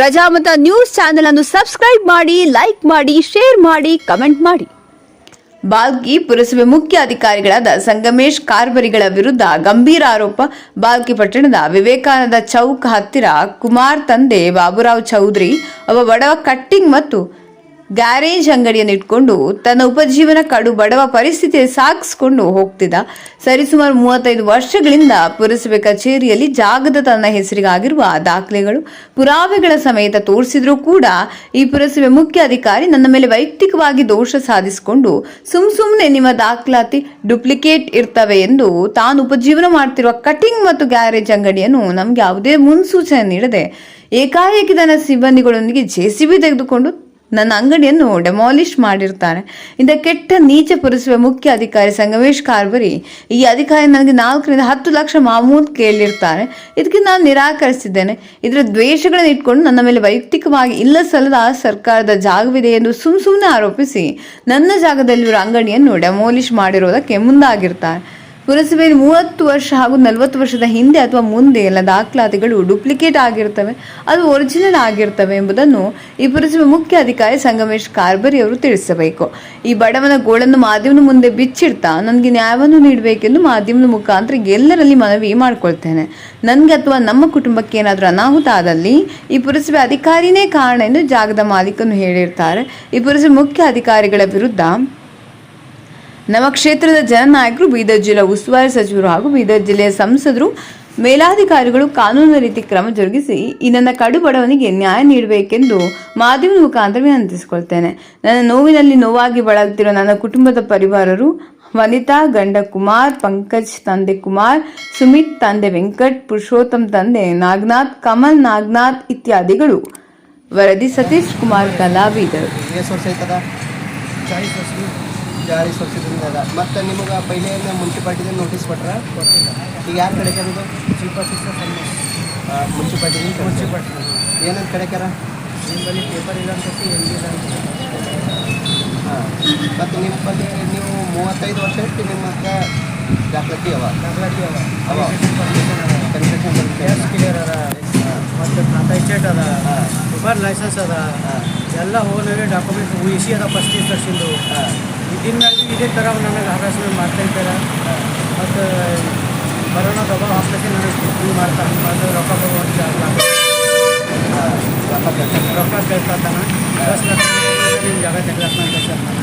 Prajamata news channel ಅನ್ನು subscribe ಮಾಡಿ, like ಮಾಡಿ, ಶೇರ್ ಮಾಡಿ, ಕಮೆಂಟ್ ಮಾಡಿ. ಬಾಲ್ಕಿ ಪುರಸಭೆ ಮುಖ್ಯ ಅಧಿಕಾರಿಗಳಾದ ಸಂಗಮೇಶ್ ಕಾರ್ಬರಿಗಳ ವಿರುದ್ಧ ಗಂಭೀರ ಆರೋಪ. ಬಾಲ್ಕಿ ಪಟ್ಟಣದ ವಿವೇಕಾನಂದ ಚೌಕ್ ಹತ್ತಿರ ಕುಮಾರ್ ತಂದೆ ಬಾಬುರಾವ್ ಚೌಧರಿ, ಒಬ್ಬ ಬಡವ ಕಟ್ಟಿಂಗ್ ಮತ್ತು ಗ್ಯಾರೇಜ್ ಅಂಗಡಿಯನ್ನು ಇಟ್ಕೊಂಡು ತನ್ನ ಉಪಜೀವನ ಕಡು ಬಡವ ಪರಿಸ್ಥಿತಿ ಸಾಗಿಸ್ಕೊಂಡು ಹೋಗ್ತಿದ್ದ. ಸರಿಸುಮಾರು ಮೂವತ್ತೈದು ವರ್ಷಗಳಿಂದ ಪುರಸಭೆ ಕಚೇರಿಯಲ್ಲಿ ಜಾಗದ ತನ್ನ ಹೆಸರಿಗಾಗಿರುವ ದಾಖಲೆಗಳು, ಪುರಾವೆಗಳ ಸಮೇತ ತೋರಿಸಿದ್ರೂ ಕೂಡ ಈ ಪುರಸಭೆ ಮುಖ್ಯ ಅಧಿಕಾರಿ ನನ್ನ ಮೇಲೆ ವೈಯಕ್ತಿಕವಾಗಿ ದೋಷ ಸಾಧಿಸಿಕೊಂಡು ಸುಮ್ ಸುಮ್ಮನೆ ನಿಮ್ಮ ದಾಖಲಾತಿ ಡುಪ್ಲಿಕೇಟ್ ಇರ್ತವೆ ಎಂದು ತಾನು ಉಪಜೀವನ ಮಾಡ್ತಿರುವ ಕಟಿಂಗ್ ಮತ್ತು ಗ್ಯಾರೇಜ್ ಅಂಗಡಿಯನ್ನು ನಮ್ಗೆ ಯಾವುದೇ ಮುನ್ಸೂಚನೆ ನೀಡದೆ ಏಕಾಏಕಿ ತನ್ನ ಸಿಬ್ಬಂದಿಗಳೊಂದಿಗೆ ಜೆಸಿಬಿ ತೆಗೆದುಕೊಂಡು ನನ್ನ ಅಂಗಡಿಯನ್ನು ಡೆಮಾಲಿಷ್ ಮಾಡಿರ್ತಾರೆ ಇಂಥ ಕೆಟ್ಟ ನೀಚ ಪುರಸಭೆ ಮುಖ್ಯ ಅಧಿಕಾರಿ ಸಂಗಮೇಶ್ ಕಾರ್ಬರಿ ಈ ಅಧಿಕಾರಿ ನನಗೆ ನಾಲ್ಕರಿಂದ ಹತ್ತು ಲಕ್ಷ ಮಾಮೂಲ್ ಕೇಳಿರ್ತಾರೆ ಇದಕ್ಕೆ ನಾನು ನಿರಾಕರಿಸಿದ್ದೇನೆ. ಇದರ ದ್ವೇಷಗಳನ್ನು ಇಟ್ಕೊಂಡು ನನ್ನ ಮೇಲೆ ವೈಯಕ್ತಿಕವಾಗಿ ಇಲ್ಲ ಸಲ್ಲದ ಸರ್ಕಾರದ ಜಾಗವಿದೆ ಎಂದು ಸುಮ್ ಸುಮ್ಮನೆ ಆರೋಪಿಸಿ ನನ್ನ ಜಾಗದಲ್ಲಿರುವ ಅಂಗಡಿಯನ್ನು ಡೆಮಾಲಿಷ್ ಮಾಡಿರೋದಕ್ಕೆ ಮುಂದಾಗಿರ್ತಾರೆ ಪುರಸಭೆಯಲ್ಲಿ ಮೂವತ್ತು ವರ್ಷ ಹಾಗೂ ನಲವತ್ತು ವರ್ಷದ ಹಿಂದೆ ಅಥವಾ ಮುಂದೆ ಎಲ್ಲ ದಾಖಲಾತಿಗಳು ಡೂಪ್ಲಿಕೇಟ್ ಆಗಿರ್ತವೆ, ಅದು ಒರಿಜಿನಲ್ ಆಗಿರ್ತವೆ ಎಂಬುದನ್ನು ಈ ಪುರಸಭೆ ಮುಖ್ಯ ಅಧಿಕಾರಿ ಸಂಗಮೇಶ್ ಕಾರ್ಬರಿ ಅವರು ತಿಳಿಸಬೇಕು. ಈ ಬಡವನ ಗೋಳನ್ನು ಮಾಧ್ಯಮದ ಮುಂದೆ ಬಿಚ್ಚಿಡ್ತಾ ನನಗೆ ನ್ಯಾಯವನ್ನು ನೀಡಬೇಕೆಂದು ಮಾಧ್ಯಮದ ಮುಖಾಂತರ ಎಲ್ಲರಲ್ಲಿ ಮನವಿ ಮಾಡಿಕೊಳ್ತೇನೆ. ನನಗೆ ಅಥವಾ ನಮ್ಮ ಕುಟುಂಬಕ್ಕೆ ಏನಾದರೂ ಅನಾಹುತ ಆದಲ್ಲಿ ಈ ಪುರಸಭೆ ಅಧಿಕಾರಿನೇ ಕಾರಣ ಎಂದು ಜಾಗದ ಮಾಲೀಕನು ಹೇಳಿರ್ತಾರೆ. ಈ ಪುರಸಭೆ ಮುಖ್ಯ ಅಧಿಕಾರಿಗಳ ವಿರುದ್ಧ ನಮ್ಮ ಕ್ಷೇತ್ರದ ಜನನಾಯಕರು, ಬೀದರ್ ಜಿಲ್ಲಾ ಉಸ್ತುವಾರಿ ಸಚಿವರು ಹಾಗೂ ಬೀದರ್ ಜಿಲ್ಲೆಯ ಸಂಸದರು, ಮೇಲಾಧಿಕಾರಿಗಳು ಕಾನೂನಿನ ರೀತಿ ಕ್ರಮ ಜರುಗಿಸಿ ಈ ನನ್ನ ಕಡು ಬಡವನಿಗೆ ನ್ಯಾಯ ನೀಡಬೇಕೆಂದು ಮಾಧ್ಯಮದ ಮುಖಾಂತರ ವಿನಂತಿಸಿಕೊಳ್ತೇನೆ. ನನ್ನ ನೋವಿನಲ್ಲಿ ನೋವಾಗಿ ಬಳಲುತ್ತಿರುವ ನನ್ನ ಕುಟುಂಬದ ಪರಿವಾರರು ವನಿತಾ ಗಂಡ ಕುಮಾರ್ ಪಂಕಜ್, ತಂದೆ ಕುಮಾರ್, ಸುಮಿತ್, ತಂದೆ ವೆಂಕಟ್, ಪುರುಷೋತ್ತಮ್, ತಂದೆ ನಾಗನಾಥ್, ಕಮಲ್ ನಾಗನಾಥ್ ಇತ್ಯಾದಿಗಳು. ವರದಿ ಸತೀಶ್ ಕುಮಾರ್, ಕಲಾ ಬೀದರ್ ಸ್ವಚ್ಛದಿಂದ ಅದ. ಮತ್ತು ನಿಮಗೆ ಪೈಲೆ ಮುನ್ಸಿಪಾಲ್ಟಿದೆ ನೋಟಿಸ್ ಕೊಟ್ರ? ಕೊಟ್ಟಿಲ್ಲ ಈಗ ಯಾರು ಕಡೆಕ್ಯಾರದು ಚೀಫ್ ಆಫೀಸರ್ ಮುನ್ಸಿಪಾಲ್ಟಿ ಮುನ್ಸಿಪಾಲ್ಟಿ. ಏನಂತ ಕಡೆಕ್ಯಾರ ನಿಮ್ಮಲ್ಲಿ ಪೇಪರ್ ಇಲ್ಲ ಅಂತ ಅಂತ ಹಾಂ. ಮತ್ತು ನಿಮ್ಮ ಬಗ್ಗೆ ನೀವು ಮೂವತ್ತೈದು ವರ್ಷ ಇಟ್ಟು ನಿಮ್ಮ ಹತ್ರ ದಾಖಲಾತಿ ಅವ? ದಾಖಲಾತಿ ಅವ. ಅವ. ಕನ್ಸ್ಟ್ರಕ್ಷನ್ ಗ್ಯಾಸ್ ಕ್ಲಿಯರ್ ಅದ. ಮತ್ತು ಖಾತಾ ಅದ. ಹಾಂ. ಪೇಪರ್ ಲೈಸೆನ್ಸ್ ಅದ. ಹಾಂ. ಎಲ್ಲ ಹೋಗಿ ಡಾಕ್ಯುಮೆಂಟ್ ಉಳಿಸಿ ಅದ ಫಸ್ಟ್ ಇನ್ಸ್ಟ್ರಕ್ಷನ್ದು ಹಾಂ. ಇದನ್ನ ಮೇಲೆ ಇದೇ ಥರ ನನಗೆ ಹರಾಸ್ಮೆಂಟ್ ಮಾಡ್ತಾ ಇದ್ದಾರೆ ಮತ್ತು ಬರೋಣ ದಬಾವ್ ಹಾಕ್ಲಿಕ್ಕೆ ನನಗೆ ಇದು ಮಾಡ್ತಾರೆ ಅದು ಮಾಡಿದ್ರೆ ರೊಕ್ಕ ಬರುವಂತ ರೊಕ್ಕ ಕೇಳ್ತಾನೆ ರೊಕ್ಕ ಕೇಳ್ತಾನ ದಸ್ ಲಕ್ಷ ನಿಮ್ಮ ಜಾಗ ಅಂತ ಹೇಳ್ತಾನೆ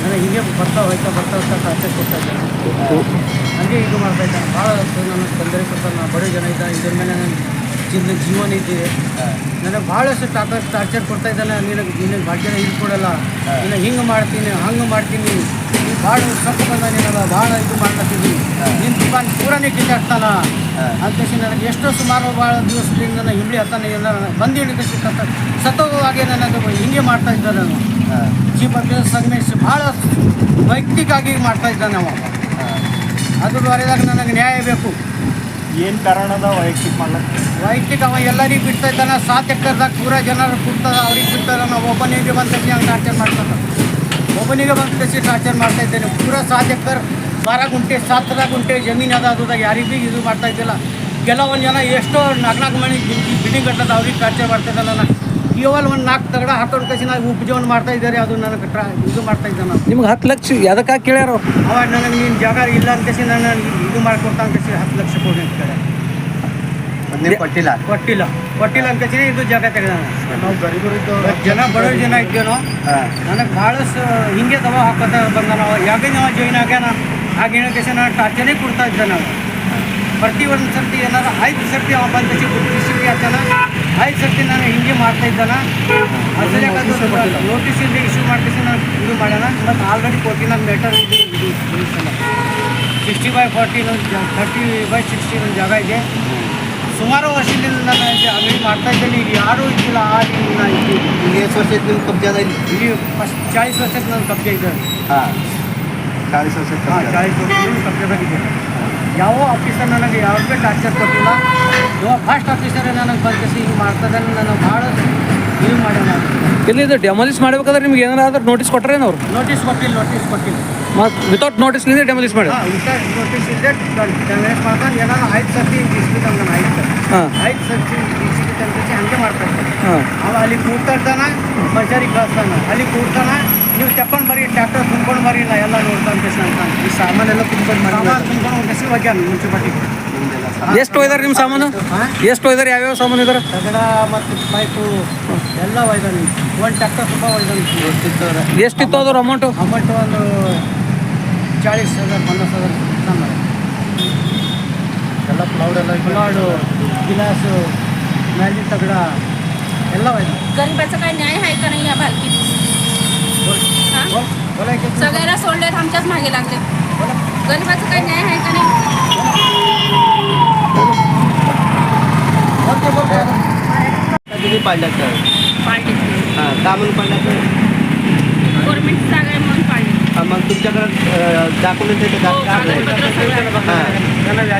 ನನಗೆ ಹೀಗೆ ಬರ್ತಾ ಹೋಯ್ತಾ ಬರ್ತಾ ಹೋಗ್ತಾ ಸಾಧ್ಯ ಕೊಡ್ತಾ ಇದ್ದಾನೆ. ಹಂಗೆ ಇದು ಮಾಡ್ತಾ ಇದ್ದಾನೆ. ಭಾಳ ನನಗೆ ತೊಂದರೆ ಕೊಡ್ತಾನೆ ನಾನು ಬಡ ಜನ ಇದ್ದ ಇದ್ರ ಮೇಲೆ ನನ್ನ ಜೀವನ ಜೀವನ ಇದೆ. ನನಗೆ ಭಾಳಷ್ಟು ಟಾರ್ಚರ್ ಟಾರ್ಚರ್ ಕೊಡ್ತಾ ಇದ್ದಾನೆ. ನಿನಗೆ ನಿನಗೆ ಭಾಗ್ಯನ ಇದು ಕೊಡಲ್ಲ. ನಿನ್ನ ಹಿಂಗೆ ಮಾಡ್ತೀನಿ ಹಂಗೆ ಮಾಡ್ತೀನಿ. ನೀನು ಭಾಳ ಸತ್ತು ಬಂದ ನಿನಗೆ ಭಾಳ ಇದು ಮಾಡ್ಲತ್ತೀನಿ ನಿನ್ನ ದುಕಾನ್ ಪೂರನೇ ಕಿತ್ತಾಡ್ತಾನ ಅಂತೇಳಿ ನನಗೆ ಎಷ್ಟೋ ಸುಮಾರು ಭಾಳ ದಿವಸದಿಂದ ನನ್ನ ಹಿಂಬಳಿ ಹತ್ತಾನೆ ಬಂದು ಹಿಡಿದ ಸಿಕ್ಕಂತ ಸತ್ತೋಗುವಾಗೆ ನನಗೆ ಹಿಂಗೆ ಮಾಡ್ತಾ ಇದ್ದ ನಾನು ಆಫೀಸರ್ ಸಂಗಮೇಶ್ ಭಾಳ ವೈಯಕ್ತಿಕವಾಗಿ ಮಾಡ್ತಾ ಇದ್ದಾನೆ ಅವ ಅದ್ರ ದ್ವಾರದಾಗ ನನಗೆ ನ್ಯಾಯ ಬೇಕು. ಏನು ಅದ ವೈಯಕ್ತಿಕ ಮಾಡ್ಲಕ್ಕೆ ವೈಯಕ್ತಿಕ ಅವ ಎಲ್ಲರಿಗೂ ಬಿಡ್ತಾ ಇದ್ದಾನೆ. ಸಾತ್ ಎಕರ್ದಾಗ ಪೂರ ಜನರು ಕೊಡ್ತದ ಅವ್ರಿಗೆ ಬಿಡ್ತಾರೆ ನಾವು ಒಬ್ಬನಿಗೆ ಬಂದ ತಕ್ಷಣ ಟಾರ್ಚರ್ ಮಾಡ್ತಾನೆ. ಒಬ್ಬನಿಗೆ ಬಂದ ತಕ್ಷಣ ಟಾರ್ಚರ್ ಮಾಡ್ತಾ ಇದ್ದೇನೆ. ಪೂರ ಸಾತ್ ಎಕ್ಕರ್ ಬಾರ ಗುಂಟೆ ಸಾತರ ಗುಂಟೆ, ಜಮೀನು ಅದ, ಅದು ಯಾರಿಗೂ ಭೀ ಇದು ಮಾಡ್ತಾ ಇದ್ದಿಲ್ಲ. ಕೆಲವೊಂದು ಜನ ಎಷ್ಟೋ ನಾಲ್ಕು ನಾಲ್ಕು ಮನೆ ಬಿಲ್ಡಿಂಗ್ ಕಟ್ಟದ ಅವ್ರಿಗೆ ಟಾರ್ಚರ್ ಮಾಡ್ತಾ ಇದ್ದಾನೆ. ನಾನು ಕೇವಲ ಒಂದು ನಾಲ್ಕು ತಗಡ ಹಾಕೊಂಡು ಕಸಿ ನಾವು ಉಪಜೀವನ ಮಾಡ್ತಾ ಇದ್ದಾರೆ ಅದು ನನಗೆ ಟ್ರಾ ಇದು ಮಾಡ್ತಾ ಇದ್ದಾನೆ ನಿಮ್ಗೆ ಹತ್ತು ಲಕ್ಷ ಎದಕ್ಕೆ ಕೇಳ್ಯಾರ? ಅವಾಗ ಅವ ನನಗೆ ನೀನು ಜಾಗ ಇಲ್ಲ ಅಂತ ಕಸಿ ನಾನು ಇದು ಮಾಡ್ಕೊಡ್ತಾ ಅಂತ ಕಸಿ ಹತ್ತು ಲಕ್ಷ ಕೊಡಿ ಅಂತ ಕೇಳಿ ಕೊಟ್ಟಿಲ್ಲ. ಕೊಟ್ಟಿಲ್ಲ. ಕೊಟ್ಟಿಲ್ಲ ಅಂತ ಕಸಿ ಇದು ಜಾಗ ತೆಗೆದಾನ ನಾವು ಗರೀಬರಿದ್ದು ಜನ ಬಡವ್ರ ಜನ ಇದ್ದೇನೋ ನನಗೆ ಭಾಳಷ್ಟು ಹಿಂಗೆ ದವ ಹಾಕೋತ ಬಂದ ನಾವು ಯಾಕೆ ನಾವು ಜಾಯಿನ್ ಆಗ್ಯಾನ ಆಗಿನ ಕಸಿ ನಾನು ಟಾರ್ಚರೇ ಕೊಡ್ತಾ ಇದ್ದೆ ನಾನು. ಪ್ರತಿ ಒಂದು ಸರ್ತಿ ಏನಾರು ಐದು ಸರ್ತಿ ಅವ ಬಂದ ಗುರುತಿಸಿ ಹಾಕ್ಯಾನ ಐದು ಸರ್ತಿ ನಾನು ಹಿಂಗೆ ಮಾಡ್ತಾ ಇದ್ದಾನ ನೋಟಿಸ್ ಇಲ್ಲಿ ಇಶ್ಯೂ ಮಾಡ್ಕೇಸಿ ನಾನು ಇದು ಮಾಡೋಣ ಮತ್ತು ಆಲ್ರೆಡಿ ಕೊಟ್ಟಿನ ಮೆಟರ್ ಇದು ಇದು sixty by forty thirty by sixty ಒಂದು ಜಾಗ ಇದೆ. ಸುಮಾರು ವರ್ಷದಿಂದ ನಾನು ಇದು ಅಂಗಡಿ ಮಾಡ್ತಾ ಇದ್ದೇನೆ ಈಗ ಯಾರೂ ಇದ್ದಿಲ್ಲ ಆ ನಾನು ಎಷ್ಟು ವರ್ಷ ನಿಮ್ಮ ಕಬ್ಜೆ ಅದ ಇಲ್ಲಿ? ಫಸ್ಟ್ ಚಾಳಿಸ್ ವರ್ಷಕ್ಕೆ ನಾನು ಕಬ್ಜೆ ಇದ್ದೇನೆ ಹಾಂ. ಚಾಳೀಸ್ ವರ್ಷ ಹಾಂ ಚಾಳಿಸ್ ವರ್ಷಕ್ಕೆ ಕಬ್ಜೆದಾಗಿದ್ದೇನೆ ಯಾವ ಆಫೀಸರ್ ನನಗೆ ಯಾವುದೇ ಟಾರ್ಚರ್ ಕೊಟ್ಟಿಲ್ಲ ಫಸ್ಟ್ ಆಫೀಸರ್ ನನಗೆ ಬಂದಿಸಿ ಹಿಂಗೆ ನಾನು ಭಾಳ ಇದು ಮಾಡೋಣ ಇಲ್ಲಿ ಇದು ಡೆಮಾಲಿಸ್ ಮಾಡ್ಬೇಕಾದ್ರೆ ನಿಮ್ಗೆ ಏನಾರ ಆದ್ರೆ ನೋಟಿಸ್ ಕೊಟ್ಟರೇನು ಅವ್ರು? ನೋಟಿಸ್ ಕೊಟ್ಟಿಲ್ಲ ನೋಟಿಸ್ ಕೊಟ್ಟಿಲ್ಲ. ಮತ್ತು ವಿತೌಟ್ ನೋಟಿಸ್ಲಿಂದ ಡೆಮೊಲಿಸ್ ಮಾಡಿ. ನೋಟಿಸ್ ಇದೆ ಡ್ಯಾಮೇಜ್ ಮಾಡ್ತಾನೆ ಏನಾದ್ರು ಐದು ಸರ್ತಿ ಇಸ್ಬಿಟ್ಟು ನಾನು ಐದು ಸರ್ತಿ. ಹಾಂ. ಐದು ಸರ್ತಿ ಇಸ್ಬಿಟ್ಟು ಅಂತ ಹಂಗೆ ಮಾಡ್ತಾರೆ ಹಾಂ. ಅವ ಅಲ್ಲಿ ಕೂಡ್ತಾ ಇರ್ತಾನ ಬಜಾರಿಗೆ ಕಳಿಸ್ತಾನ. ಅಲ್ಲಿ ಕೂಡ್ತಾನ ನೀವು ತಕೊಂಡು ಬರೀ ಟ್ಯಾಕ್ಟರ್ ತುಂಬ್ಕೊಂಡು ಬರೀ ಇಲ್ಲ ಎಲ್ಲ ನೋಡ್ತಾನೆ ಅಂತ ಈ ಸಾಮಾನೆಲ್ಲ ತುಂಬ್ಕೊಂಡು ತುಂಬ್ಕೊಂಡು ಒಂದು ಹೆಸರು ಬಗ್ಗೆ ಮುನ್ಸಿಪಾಲ್ಟಿಗೆ ಎಷ್ಟು ಒಯ್ದಾರ ನಿಮ್ಮ ಸಾಮಾನು ಎಷ್ಟು ಒಯ್ದಾರ ಯಾವ್ಯಾವ ಸಾಮಾನು ಇದಾರೆ ತಗಡ ಮತ್ತು ಪೈಪು ಎಲ್ಲ ಒಯ್ದಾನೆ ಒಂದು ಟ್ರ್ಯಾಕ್ಟರ್ ತುಂಬ ಒಯ್ದಾನೆ ಗೊತ್ತಿತ್ತವ್ರೆ ಎಷ್ಟಿತ್ತು ಅದ್ರ ಅಮೌಂಟು ಅಮೌಂಟ್ ಒಂದು ಚಾಳೀಸ್ ಹಜಾರ್ ಪನ್ನಾಸ್ ಹಜಾರ್ ಸಾಮಾನು ಎಲ್ಲ ಕ್ಲೌಡ್ ಎಲ್ಲ ಫುಲಾಡು ಗಿಲಾಸು ಮ್ಯಾಲಿನ ತಗಡ ಎಲ್ಲ ಒಯ್ದಾನೆ गरिबाचा काय न्याय आहे का नाही या भालकीत हा? सगळ्याला सोडलेत आमच्याच मागे लागले गरिबाचा काय न्याय आहे का नाही किती पाडल्यात सर पाडले मग तुमच्याकडे दाखवलं ते का? हां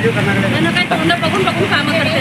करणार बघून बघून कामं करते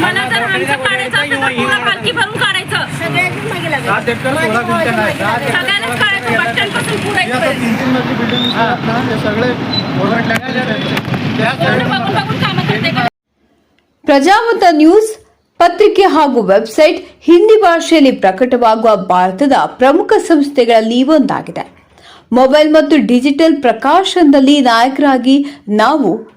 मला जर आमचं काढायचं असेल तर पूर्ण पालखी भरून काढायचं सात एकर सोळा गुंठे आहे सात सगळ्यांनाच काढायचं बस स्टँड पासून पुढे सगळे बघून बघून कामं करते का ಪ್ರಜಾಮತ ನ್ಯೂಸ್ ಪತ್ರಿಕೆ ಹಾಗೂ ವೆಬ್ಸೈಟ್ ಹಿಂದಿ ಭಾಷೆಯಲ್ಲಿ ಪ್ರಕಟವಾಗುವ ಭಾರತದ ಪ್ರಮುಖ ಸಂಸ್ಥೆಗಳಲ್ಲಿ ಒಂದಾಗಿದೆ ಮೊಬೈಲ್ ಮತ್ತು ಡಿಜಿಟಲ್ ಪ್ರಕಾಶನದಲ್ಲಿ ನಾಯಕರಾಗಿ ನಾವು